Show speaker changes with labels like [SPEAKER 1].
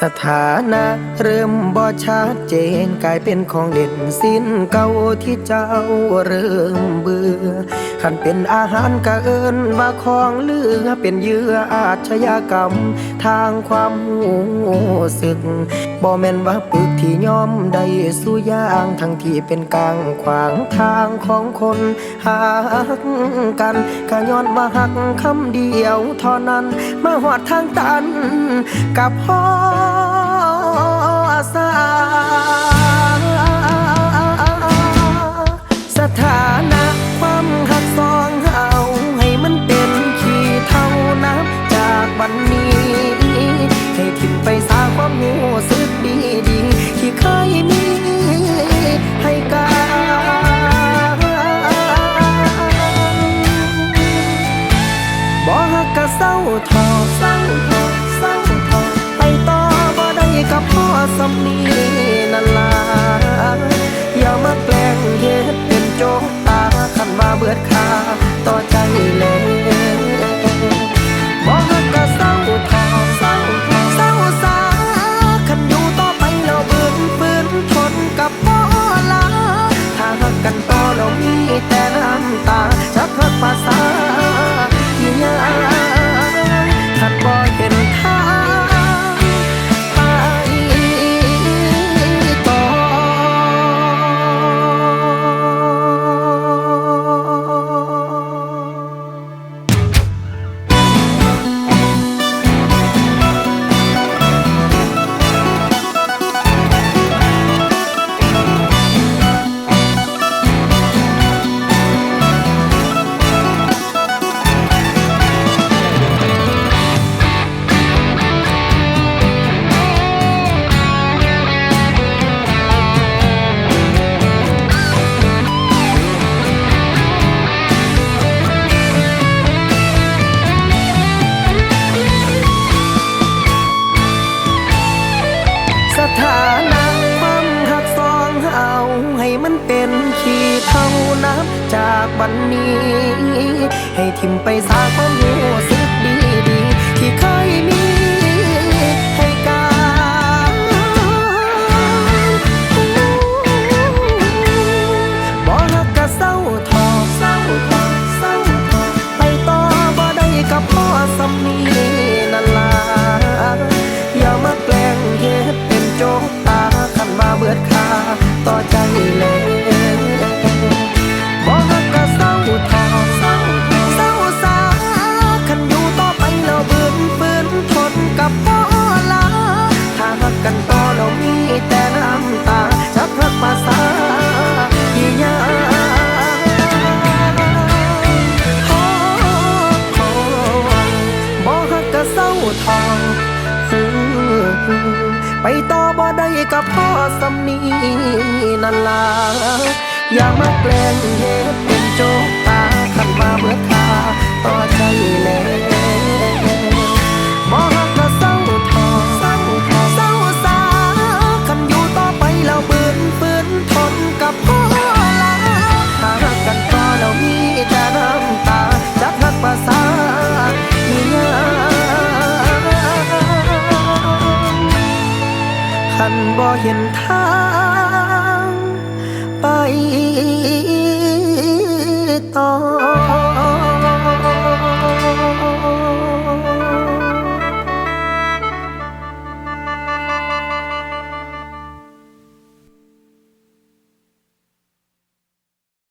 [SPEAKER 1] สถานะเริ่มบ่ชัดเจนกลายเป็นของเด่นสิ้นเก่าที่เจ้าเริ่มเบื่อขันเป็นอาหารก็เอินว่าของเลือเป็นเยื่ออาชญากรรม ทางความหูสึกบ่แม่นว่าปึกที่ยอมได้สู้ยางทั้งที่เป็นกลางขวางทางของคนหักกันก็ย้อนว่าหักคำเดียวเท่านั้นมาหอดทางตันกับพ่อ สาสถานะความหักสองเฮาให้มันเป็นขี้เท่าน้ำจากวันนี้ ให้ทิ้งไปสาความหูสึกดีดีที่เคยมีให้กันบ่ฮักก้าเศร้าทอเศร้า สำนีนั่นลา ให้มันเป็นขี้เท่าน้ำจากวันนี้ ให้ทิมไปสาความรู้ พักกันต่อแล้วมีแต่น้ำตาจักฮักภาษาที่ยากโอ้โอ้บ่ฮักก็เส้าทอไปต่อบ่ได้กับพ่อสำนีนั่นล่ะอย่ามาแกล้งเฮ็ดเป็นโจกตาคันมาเมื่อค่าต่อใจ หันบ่เห็นทางไปต่อ